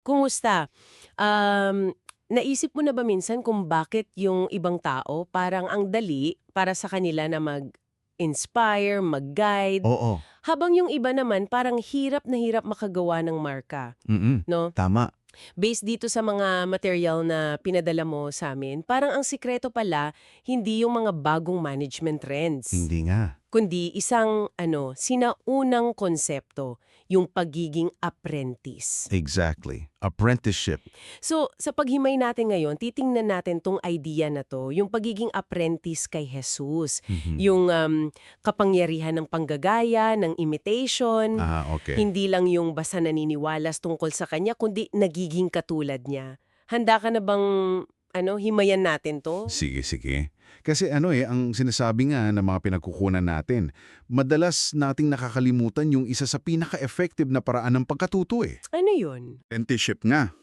Kumusta? Um, naisip mo na ba minsan kung bakit yung ibang tao parang ang dali para sa kanila na mag-inspire, mag-guide, Oo. habang yung iba naman parang hirap na hirap makagawa ng marka, Mm-mm. no? Tama. Based dito sa mga material na pinadala mo sa amin, parang ang sikreto pala hindi yung mga bagong management trends, Hindi nga. kundi isang ano, sinaunang konsepto, yung pagiging apprentice. Exactly. Apprenticeship. So, sa paghimay natin ngayon, titingnan natin tong idea na to, yung pagiging apprentice kay Jesus. Mhm. Yung um, kapangyarihan ng panggagaya, ng imitation, Ah, okay. hindi lang yung basta naniniwalas tungkol sa kanya, kundi nagiging katulad niya. Handa ka na bang ano, himayan natin to? Sige, sige. Kasi ano eh, ang sinasabi nga ng mga pinagkukunan natin, madalas nating nakakalimutan yung isa sa pinaka-effective na paraan ng pagkatuto eh. Ano yun? Apprenticeship nga.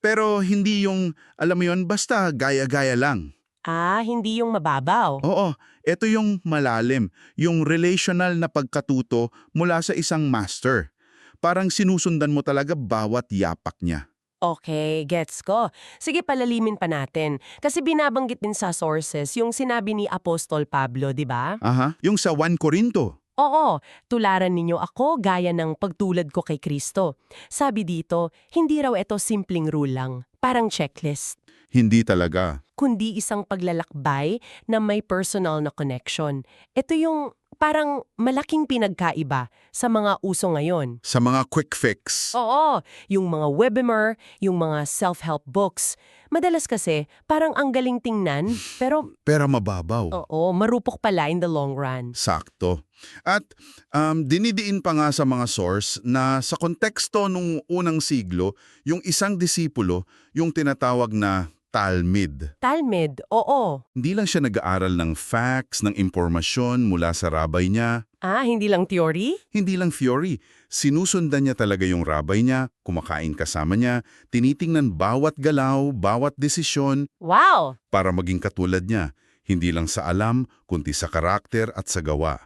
Pero hindi yung, alam mo yun, basta gaya-gaya lang. Ah, hindi yung mababaw. Oo, ito yung malalim, yung relational na pagkatuto mula sa isang master. Parang sinusundan mo talaga bawat yapak niya. Okay, gets ko. Sige, palalimin pa natin. Kasi binabanggit din sa sources yung sinabi ni Apostol Pablo, di ba? Aha, yung sa 1 Corinto. Oo, tularan ninyo ako gaya ng pagtulad ko kay Kristo. Sabi dito, hindi raw ito simpleng rule lang, parang checklist, Hindi talaga. kundi isang paglalakbay na may personal na connection. Ito yung parang malaking pinagkaiba sa mga uso ngayon. Sa mga quick fix. Oo, yung mga webinar, yung mga self-help books. Madalas kasi, parang ang galing tingnan, pero Pero mababaw. oo, marupok pala in the long run. Sakto. At um, dinidiin pa nga sa mga source na sa konteksto nung unang siglo, yung isang disipulo, yung tinatawag na Talmud. Talmud, oo. Hindi lang siya nag-aaral ng facts, ng impormasyon mula sa rabay niya, Ah, hindi lang theory? Hindi lang theory, sinusundan niya talaga yung rabay niya, kumakain kasama niya, tinitingnan bawat galaw, bawat desisyon Wow! para maging katulad niya, hindi lang sa alam, kundi sa karakter at sa gawa.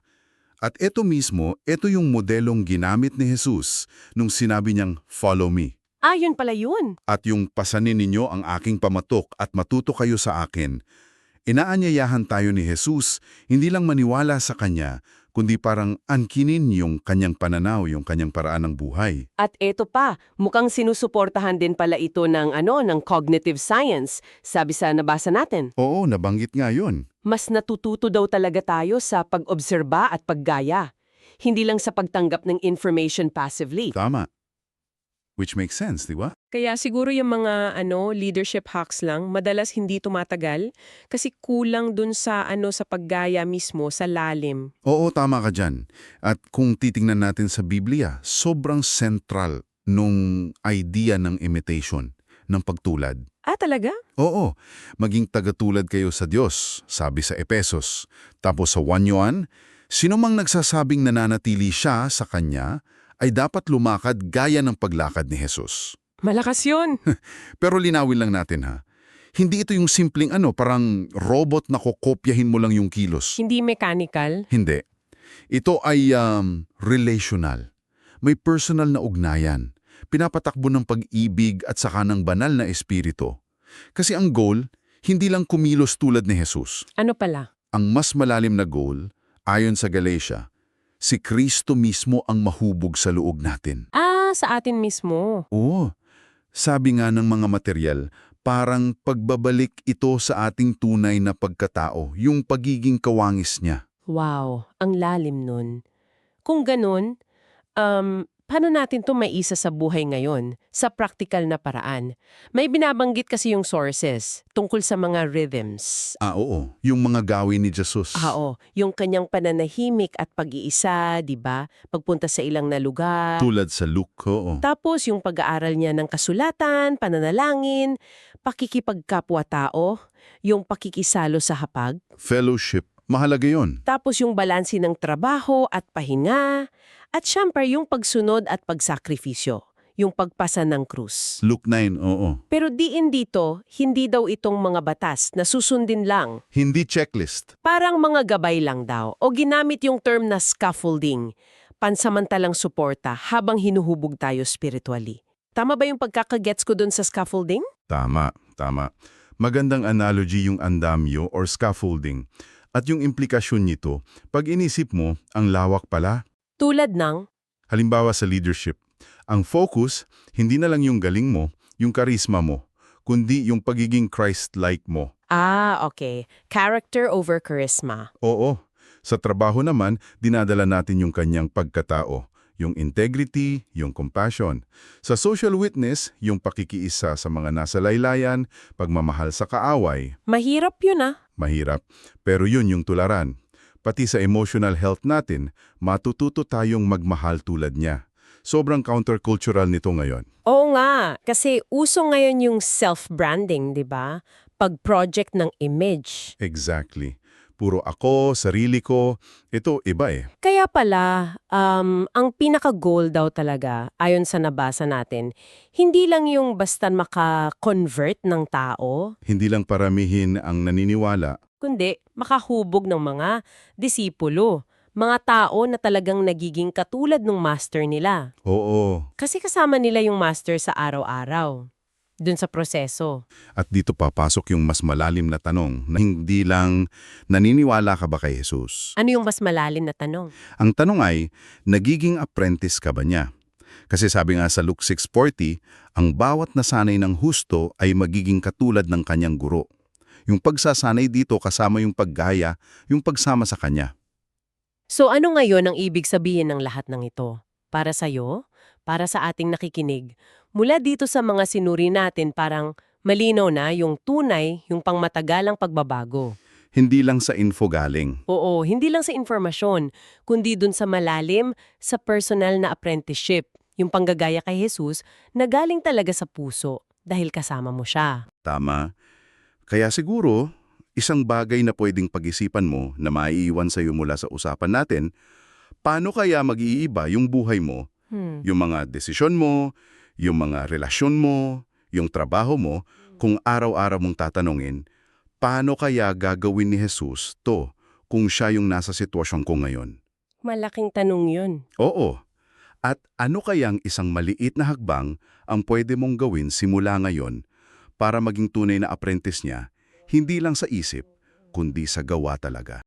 At ito mismo, ito yung modelong ginamit ni Jesus nung sinabi niyang, follow me. Ah, yun pala yun. At yung pasanin ninyo ang aking pamatok at matuto kayo sa akin. Inaanyayahan tayo ni Jesus, hindi lang maniwala sa Kanya, kundi parang angkinin yung kanyang pananaw, yung kanyang paraan ng buhay. At eto pa, mukhang sinusuportahan din pala ito ng ano, ng cognitive science. Sabi sa nabasa natin, Oo, nabanggit nga yun. mas natututo daw talaga tayo sa pag-obserba at paggaya. Hindi lang sa pagtanggap ng information passively. Tama. Which makes sense, di ba? Kaya siguro yung mga ano leadership hacks lang madalas hindi tumatagal kasi kulang dun sa ano sa paggaya mismo sa lalim. Oo, tama ka dyan. At kung titingnan natin sa Biblia, sobrang central nung idea ng imitation, ng pagtulad. Ah, talaga? Oo, maging tagatulad kayo sa Diyos, sabi sa Epesos. Tapos sa 1 Yuan, sino mang nagsasabing nananatili siya sa Kanya, ay dapat lumakad gaya ng paglakad ni Jesus. Malakas yun. Pero linawin lang natin ha, hindi ito yung simpleng ano, parang robot na kokopyahin mo lang yung kilos. hindi mechanical. Hindi. Ito ay um, relational. May personal na ugnayan. Pinapatakbo ng pag-ibig at saka ng banal na espiritu. Kasi ang goal, hindi lang kumilos tulad ni Jesus. Ano pala? Ang mas malalim na goal, ayon sa Galatia, si Kristo mismo ang mahubog sa luog natin. Ah, sa atin mismo. Oo. Sabi nga ng mga material, parang pagbabalik ito sa ating tunay na pagkatao, yung pagiging kawangis niya. Wow, ang lalim nun. Kung ganun, um, paano natin to maisa sa buhay ngayon, sa practical na paraan? May binabanggit kasi yung sources tungkol sa mga rhythms. Ah, oo. Yung mga gawin ni Jesus. Ah, oo. Yung kanyang pananahimik at pag-iisa, di ba? Pagpunta sa ilang na lugar. Tulad sa Luke, oo. Tapos yung pag-aaral niya ng kasulatan, pananalangin, pakikipagkapwa-tao, yung pakikisalo sa hapag. Fellowship, mahalaga yon. Tapos yung balansi ng trabaho at pahinga. At syempre yung pagsunod at pagsakripisyo. Yung pagpasa ng krus. Luke 9, oo. Pero diin dito, hindi daw itong mga batas na susundin lang. Hindi checklist. Parang mga gabay lang daw. O ginamit yung term na scaffolding. Pansamantalang suporta habang hinuhubog tayo spiritually. Tama ba yung pagkakagets ko dun sa scaffolding? Tama, tama. Magandang analogy yung andamyo or scaffolding. At yung implikasyon nito, pag inisip mo, ang lawak pala. Tulad ng, Halimbawa sa leadership, ang focus, hindi na lang yung galing mo, yung karisma mo, kundi yung pagiging Christ-like mo. ah, okay, character over charisma. Oo, sa trabaho naman, dinadala natin yung kanyang pagkatao, yung integrity, yung compassion. Sa social witness, yung pakikiisa sa mga nasa laylayan, pagmamahal sa kaaway. Mahirap yun ah. Mahirap, pero yun yung tularan. Pati sa emotional health natin, matututo tayong magmahal tulad niya. Sobrang countercultural nito ngayon. Oo nga, kasi uso ngayon yung self-branding, di ba? Pag-project ng image. Exactly. Puro ako, sarili ko, ito iba eh. Kaya pala, um, ang pinaka-goal daw talaga, ayon sa nabasa natin, hindi lang yung basta maka-convert ng tao, Hindi lang paramihin ang naniniwala, kundi makahubog ng mga disipulo, mga tao na talagang nagiging katulad ng master nila. oo. Kasi kasama nila yung master sa araw-araw, dun sa proseso. At dito papasok yung mas malalim na tanong na hindi lang naniniwala ka ba kay Jesus? Ano yung mas malalim na tanong? Ang tanong ay, nagiging apprentice ka ba niya? Kasi sabi nga sa Luke 6.40, ang bawat nasanay ng husto ay magiging katulad ng kanyang guro. Yung pagsasanay dito kasama yung paggaya, yung pagsama sa kanya. So ano ngayon ang ibig sabihin ng lahat ng ito? Para sa'yo? Para sa ating nakikinig? Mula dito sa mga sinuri natin parang malinaw na yung tunay, yung pangmatagalang pagbabago. Hindi lang sa info galing. Oo, hindi lang sa informasyon, kundi dun sa malalim, sa personal na apprenticeship, yung panggagaya kay Jesus na galing talaga sa puso dahil kasama mo siya. Tama. Kaya siguro, isang bagay na pwedeng pag-isipan mo na maiiwan sa iyo mula sa usapan natin, paano kaya mag-iiba yung buhay mo, Hmm. yung mga desisyon mo, yung mga relasyon mo, yung trabaho mo, kung araw-araw mong tatanungin, paano kaya gagawin ni Jesus to kung siya yung nasa sitwasyon ko ngayon? Malaking tanong yun. Oo. At ano kayang isang maliit na hakbang ang pwede mong gawin simula ngayon para maging tunay na apprentice niya, hindi lang sa isip, kundi sa gawa talaga?